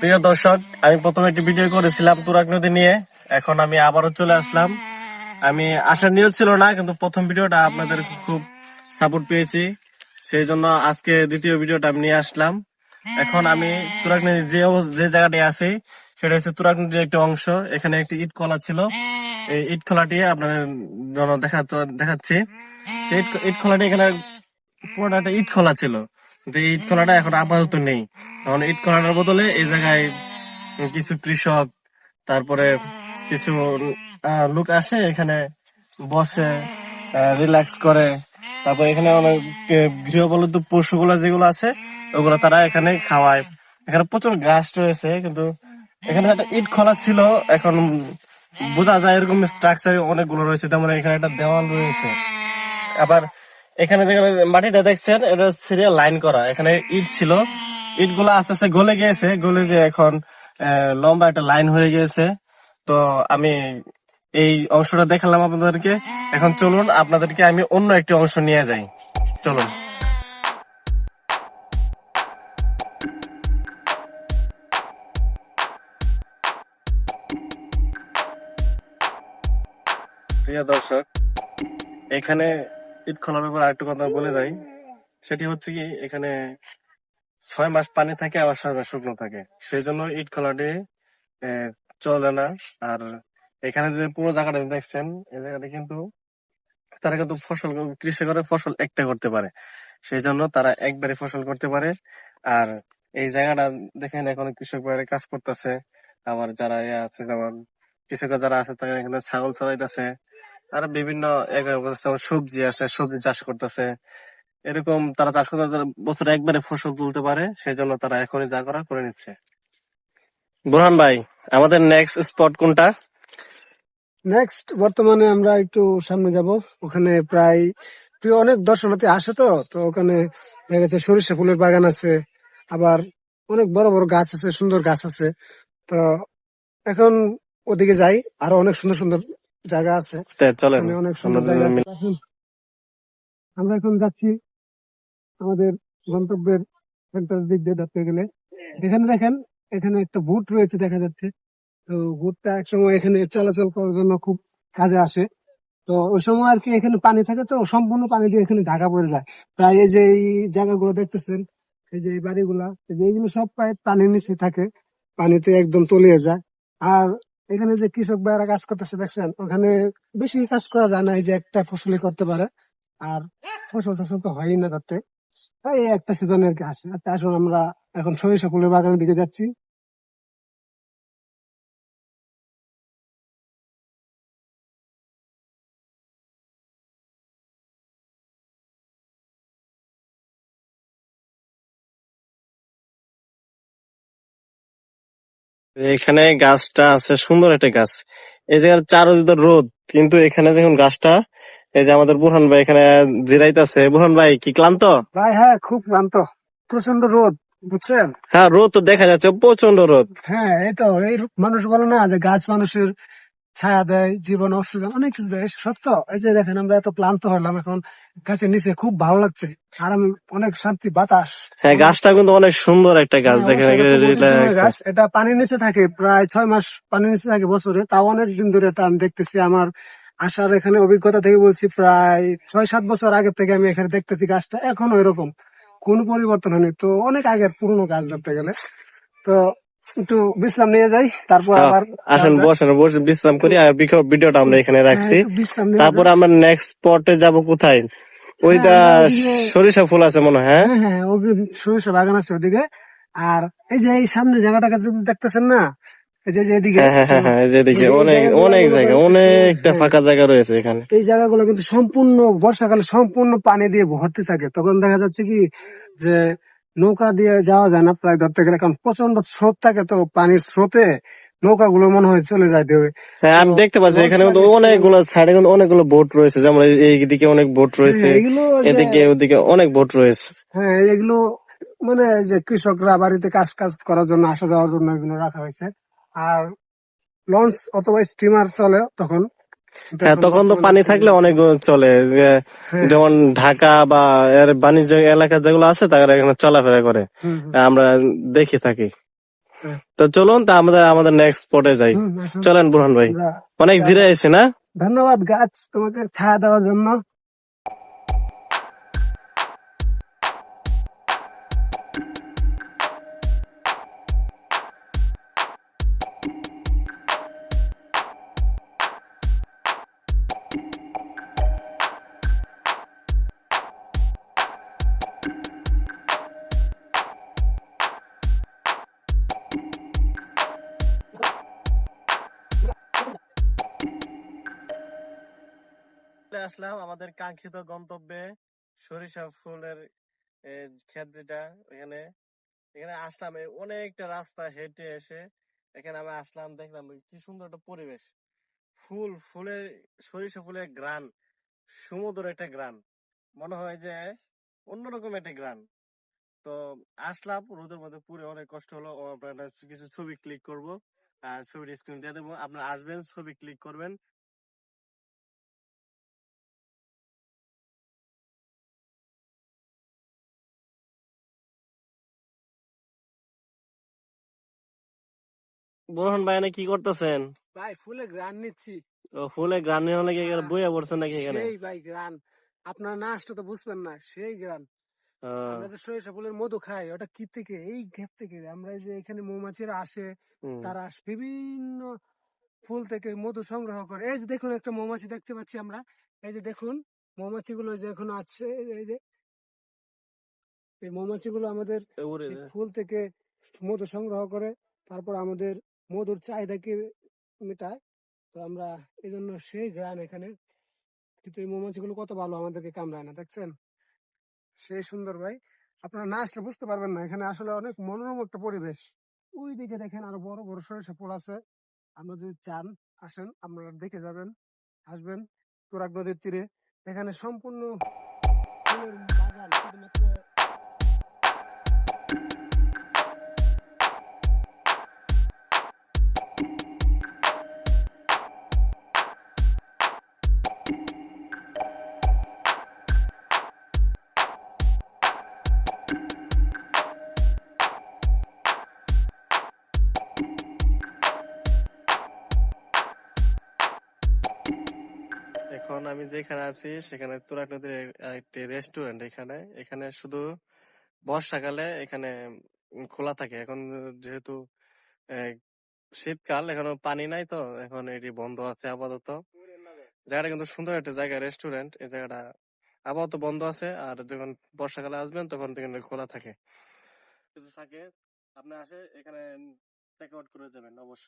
প্রিয় দর্শক, আমি প্রথমে একটি ভিডিও করেছিলাম তুরাগ নদী নিয়ে। এখন আমি আবারও চলে আসলাম। আমি আসার নিয়োগ ছিল না, কিন্তু প্রথম ভিডিওটা আপনাদের খুব সাপোর্ট পেয়েছি। সেই জন্য আজকে দ্বিতীয় ভিডিওটা আমি নিয়ে আসলাম। এখন আমি তুরাগ নদী যে যে জায়গাটায় আছি, সেটা হচ্ছে তুরাগ নদীর একটি অংশ। এখানে একটি ইট কলা ছিল। এই ইট খোলাটি আপনাদের জন্য দেখা, দেখাচ্ছি। সেই ইট খোলাটি এখানে পুরোটা একটা ইট খোলা ছিল। কিন্তু ইট খোলাটা এখন আপাতত নেই। এখন ইট খোলাটার বদলে এই জায়গায় কিছু কৃষক, তারপরে কিছু লোক আসে, এখানে বসে রিল্যাক্স করে। তারপর এখানে অনেক গৃহপালিত পশুগুলা যেগুলো আছে, ওগুলো তারা এখানে খাওয়ায়। এখানে প্রচুর গাছ রয়েছে, কিন্তু এখানে একটা ইট খোলা ছিল, এখন বোঝা যায় এরকম স্ট্রাকচার অনেকগুলো রয়েছে। তেমন এখানে একটা দেওয়াল রয়েছে। আবার এখানে যেখানে মাটিটা দেখছেন, এটা সিরিয়াল লাইন করা। এখানে ইট ছিল। ইটগুলো আস্তে আস্তে গলে গিয়েছে। গলে যে এখন লম্বা একটা লাইন হয়ে গিয়েছে। তো আমি এই অংশটা দেখালাম আপনাদেরকে। এখন চলুন, আপনাদেরকে আমি অন্য একটি অংশ নিয়ে যাই। চলুন। প্রিয় দর্শক, এখানে ইট খোলার ব্যাপারে আরেকটু কথা বলে সেটি হচ্ছে কি, এখানে ছয় মাস পানি থাকে, আবার ছয় মাস শুকনো থাকে। সেই জন্য ইট খোলাটি চলে না। আর এখানে পুরো জায়গাটা দেখছেন এই জায়গাটা কিন্তু, তারা কিন্তু ফসল, কৃষকেরা ফসল একটা করতে পারে। সেই জন্য তারা একবারে ফসল করতে পারে। আর এই জায়গাটা দেখেন, এখন কৃষক বাইরে কাজ করতেছে। আবার যারা আছে, যেমন কৃষক যারা আছে, তারা এখানে ছাগল চড়াইতেছে আর বিভিন্ন সবজি আছে সবজি চাষ করতেছে। এরকম তারা চাষ করতে তারা বছরে একবারে ফসল তুলতে পারে সেই জন্য তারা এখনই যা করা করে নিচ্ছে। বুরহান ভাই, আমাদের নেক্সট স্পট কোনটা? নেক্সট বর্তমানে আমরা একটু সামনে যাব। ওখানে প্রায়, প্রিয় অনেক দর্শনার্থী আসে তো তো ওখানে দেখা যাচ্ছে সরিষা ফুলের বাগান আছে, আবার অনেক বড় বড় গাছ আছে, সুন্দর গাছ আছে। তো এখন ওদিকে যাই, আরও অনেক সুন্দর সুন্দর জায়গা আছে। চলেন অনেক সুন্দর আমরা জায়গা এখন আমরা এখন যাচ্ছি আমাদের গন্তব্যের সেন্টার দিক দিয়ে ধরতে গেলে। এখানে দেখেন এখানে একটা বুট রয়েছে দেখা যাচ্ছে। তো বুটটা একসময় এখানে চলাচল করার জন্য খুব কাজে আসে। তো ওই সময় আর কি এখানে পানি থাকে তো সম্পূর্ণ পানি দিয়ে এখানে ঢাকা পড়ে যায়। প্রায় এই যে এই জায়গাগুলো দেখতেছেন এই যে এই বাড়িগুলা এইগুলো সব প্রায় পানির নিচে থাকে পানিতে একদম তলিয়ে যায়। আর এখানে যে কৃষক ভাইরা কাজ করতেছে, দেখছেন? ওখানে বেশি কাজ করা যায় না, এই যে একটা ফসলই করতে পারে। আর ফসল টসল তো হয়ই না তাতে এই একটা সিজনের আসে। আসুন আমরা এখন সরিষা ফুলের বাগানের দিকে যাচ্ছি। এখানে গাছটা আছে সুন্দর একটা গাছ। এই জায়গার চারদিকে রোদ কিন্তু এখানে যখন গাছটা এই যে আমাদের বুরহান ভাই এখানে জিরাইতেছে। বুরহান ভাই কি ক্লান্ত? ভাই হ্যাঁ খুব ক্লান্ত। প্রচণ্ড রোদ বুঝছেন? হ্যাঁ রোদ তো দেখা যাচ্ছে প্রচণ্ড রোদ। হ্যাঁ এই তো এই মানুষ বলে না যে গাছ মানুষের ছায়া দেয় জীবন অক্সিজেন অনেক কিছু দেয়। সত্য? এই যে দেখেন আমরা এত ক্লান্ত হলাম এখন গাছের নিচে খুব ভালো লাগছে। আর আমি অনেক শান্তি বাতাস। হ্যাঁ গাছটা কিন্তু অনেক সুন্দর একটা গাছ। হ্যাঁ, দেখেন গাছ। এটা পানির নিচে থাকে প্রায় ছয় মাস পানির নিচে থাকে বছরে। তাও অনেক দিন ধরে এটা আমি দেখতেছি। আমার আসার এখানে অভিজ্ঞতা থেকে বলছি প্রায় ছয় সাত বছর আগে থেকে আমি এখানে দেখতেছি গাছটা। এখনও এরকম। কোনো পরিবর্তন হয়নি। তো অনেক আগের পুরনো গাছ ধরতে গেলে। তো একটু বিশ্রাম নিয়ে যাই তারপর আবার আসেন বসেন বসে বিশ্রাম করি আর ভিডিওটা আমরা এখানে হ্যাঁ, রাখছি। তারপর আমরা নেক্সট স্পটে যাব কোথায়? ওইটা হ্যাঁ, ওইদিকে- সরিষা ফুল আছে মনে হয় হ্যাঁ? হ্যাঁ সরিষা বাগান আছে ওদিকে। আর এই যে এই সামনে জায়গাটাকে দেখতেছেন না? অনেক জায়গা অনেকটা। ফাঁকা জায়গা রয়েছে এখানে। এই জায়গাগুলো কিন্তু সম্পূর্ণ বর্ষাকালে সম্পূর্ণ পানি দিয়ে ভরতে থাকে। তখন দেখা যাচ্ছে কি যে নৌকা দিয়ে যাওয়া যায় না প্রায় ধরতে গেলে কারণ প্রচণ্ড স্রোত থাকে তো পানির স্রোতে নৌকাগুলো মনে হয় চলে যায় ঢেউয়ে। হ্যাঁ আমি দেখতে পাচ্ছি এখানে কিন্তু অনেকগুলো সাইডে কিন্তু অনেকগুলো বোট রয়েছে যেমন এইদিকে অনেক বোট রয়েছে হ্যাঁ, এগুলো এদিকে ওদিকে অনেক বোট রয়েছে। হ্যাঁ এগুলো মানে যে কৃষকরা বাড়িতে কাজ কাজ করার জন্য আসা যাওয়ার জন্য এগুলো রাখা হয়েছে। আর লঞ্চ অথবা স্টিমার চলে তখন। হ্যাঁ তখন তো পানি থাকলে অনেক চলে। যে- হ্যাঁ। যেমন ঢাকা বা এর বাণিজ্য এলাকা যেগুলো আছে তারা এখানে চলাফেরা করে। আমরা দেখে থাকি। হ্যাঁ। তো চলুন তা আমাদের আমাদের নেক্সট স্পটে যাই। চলেন বুরহান ভাই। অনেক জিরে আছে না? ধন্যবাদ গাছ তোমাকে ছায়া দেওয়ার জন্য। আসলাম আমাদের কাঙ্ক্ষিত গন্তব্যে সরিষা ফুলের ক্ষেত যেটা এখানে এখানে আসলাম অনেকটা রাস্তা হেঁটে এসে এখানে আমি আসলাম, দেখলাম কি সুন্দর একটা পরিবেশ। ফুল, ফুলের, সরিষা ফুলের গ্রান সমুদ্র একটা গ্রান মনে হয় যে অন্যরকম একটা গ্রান তো আসলাম, রোদের মধ্যে পুরে অনেক কষ্ট হলো আপনারা কিছু ছবি ক্লিক করব, আর ছবির স্ক্রিন দিয়ে দেবো। আপনারা আসবেন, ছবি ক্লিক করবেন। বোরহান ভাই কি করতেছেন? ভাই ফুলে গ্রান নিচ্ছি। ও ফুলে গ্রান নিয়ে নাকি এখানে। বইয়া পড়ছেন নাকি এখানে? সেই ভাই গ্রান আপনার না আসলে তো বুঝবেন না সেই গ্রান আমরা যে সরিষা ফুলের মধু খাই ওটা কি থেকে? এই ক্ষেত থেকে। আমরা যে এখানে মৌমাছিরা আসে তারা আস- বিভিন্ন ফুল থেকে মধু সংগ্রহ করে। এই যে দেখুন একটা মৌমাছি দেখতে পাচ্ছি আমরা। এই যে দেখুন মৌমাছিগুলো যে এখন আছে এই যে এই আমাদের উড়ে এই যায়। ফুল থেকে মধু সংগ্রহ করে তারপর আমাদের মধুর চাহিদাকে মেটায়। তো আমরা এই জন্য সেই গ্রান এখানে। কিন্তু এই মৌমাছিগুলো কত ভালো আমাদেরকে কামড়ায় না, দেখছেন? সেই সুন্দর ভাই। আপনারা না আসলে বুঝতে পারবেন না, এখানে আসলে অনেক মনোরম একটা পরিবেশ। ওই দিকে দেখেন আরও বড় বড় সরিষা ফুল আছে। আমরা যদি চান, আসেন, আপনারা দেখে যাবেন, আসবেন। তুরাগ নদীর তীরে। এখানে সম্পূর্ণ বাগান শুধুমাত্র এখন আমি যেখানে আছি, সেখানে তুরাগ নদীর একটি রেস্টুরেন্ট এখানে। এখানে শুধু বর্ষাকালে এখানে খোলা থাকে। এখন যেহেতু শীতকাল, এখনও পানি নাই তো, এখন এটি বন্ধ আছে আপাতত। জায়গাটা কিন্তু সুন্দর একটা জায়গা রেস্টুরেন্ট এই জায়গাটা আপাতত বন্ধ আছে, আর যখন বর্ষাকালে আসবেন, তখন এখানে খোলা থাকে। কিছু থাকে, আপনি আসে, এখানে চেক আউট করে যাবেন, অবশ্যই।